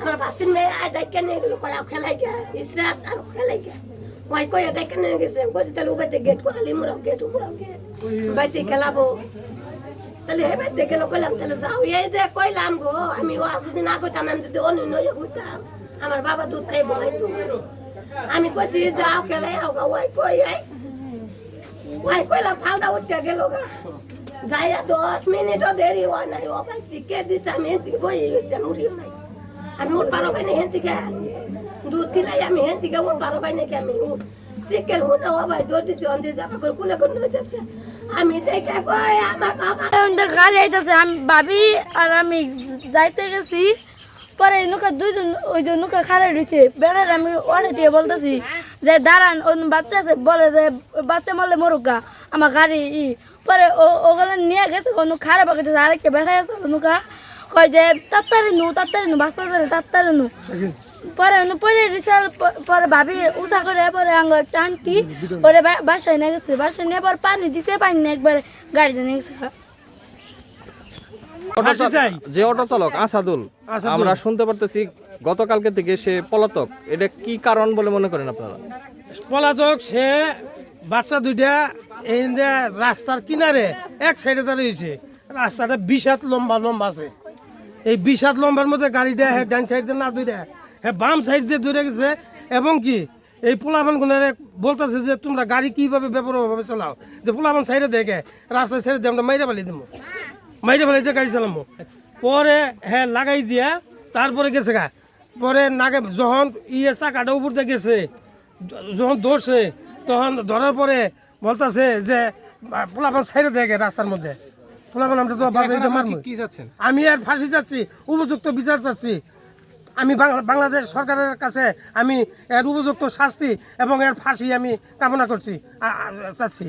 আমার বাস্তির মেয়ে আর ডাইকা নিয়ে গেলো কয় খেলাই গা ইসরাত আর খেলাই গা ওই কই ডাইকা নিয়ে গেছে। কইছে তাহলে উবাইতে গেট করালি মুরাও গেট মুরাও গেট। বাইতে খেলাবো। তাহলে হে বাইতে গেল কইলাম তাহলে যাও। এই যে কইলাম গো, আমি ও যদি না কইতাম যদি অন্য নয় হইতাম আমার বাবা দুধ খাই বলাইতো আমি কইছি যাও, খেলাই আও গা। ওই কই ওই কইলাম ফালদা উঠতে গেল গা। যাইয়া দশ মিনিটও দেরি হয় নাই। ও ভাই চিকে দিছে, আমি হেন থেকে বই হয়েছে মুড়িও নাই। আমি উঠ পারো ভাই না হেন থেকে দুধ কিলাই আমি হেন থেকে উঠ পারো ভাই নাকি আমি চিকেন হুনা ও ভাই দৌড় দিছি, অন্ধে যাবা করে কোনে কোনে হইতেছে। আমি দেখে কই, আমার বাবা গাড়ি আইতেছে, আমি ভাবি আর আমি যাইতে গেছি। পরে নৌকা দুইজন ওই যে নৌকা খাড়া রয়েছে বেড়ার আমি ওরে দিয়ে বলতেছি যে দাঁড়ান ওই বাচ্চা আছে বলে যে বাচ্চা মারলে মরুকা আমার গাড়ি ই। পরে ও ওগুলো নিয়ে গেছে কোনো খারাপ গেছে আরেকটা বেড়া আছে নৌকা কয় যে তাড়াতাড়ি নু তাড়াতাড়ি নু বাস বাজারে তাড়াতাড়ি নু। পরে অন্য পরে রিসাল পরে ভাবি উষা করে পরে আঙ্গ একটা আন্টি পরে বাসায় নিয়ে গেছে বাসায় নিয়ে পর পানি দিছে পানি নিয়ে একবার গাড়িতে নিয়ে গেছে। যে অটো চালক আসাদুল। আমরা শুনতে পারতেছি গতকালকে থেকে সে পলাতক। এটা কি কারণ বলে মনে করেন আপনারা? পলাতক, সে বাচ্চা দুইটা এই রাস্তার কিনারে এক সাইডে দাঁড়িয়েছে রাস্তাটা হাত লম্বা লম্বা আছে। এই হাত লম্বার মধ্যে গাড়িটা হ্যাঁ ডান সাইড দিয়ে না দুইটা হ্যাঁ বাম সাইড দিয়ে দূরে গেছে। এবং কি, এই পোলাবান গুণারে বলতেছে যে তোমরা গাড়ি কীভাবে ব্যাপারভাবে চালাও? যে পোলাবান সাইডে দেখে, রাস্তার সাইডে দিয়ে আমরা মাইরা পালিয়ে দেবো মাইরা পালিয়ে দিয়ে গাড়ি চালাবো পরে হ্যাঁ লাগাই দিয়া, তারপরে গেছে গা পরে নাগে যখন ইয়ে চাকাটা উপর দিয়ে গেছে যখন ধরছে তখন ধরার পরে বলতেছে যে পোলাপান সাইডে দেখে রাস্তার মধ্যে। পোলাপান আমরা তো বাজাইতে মারবো কি আমি আর ফাঁসি চাচ্ছি উপযুক্ত বিচার চাচ্ছি। আমি বাংলা- বাংলাদেশ সরকারের কাছে আমি এর উপযুক্ত শাস্তি এবং এর ফাঁসি আমি কামনা করছি চাচ্ছি।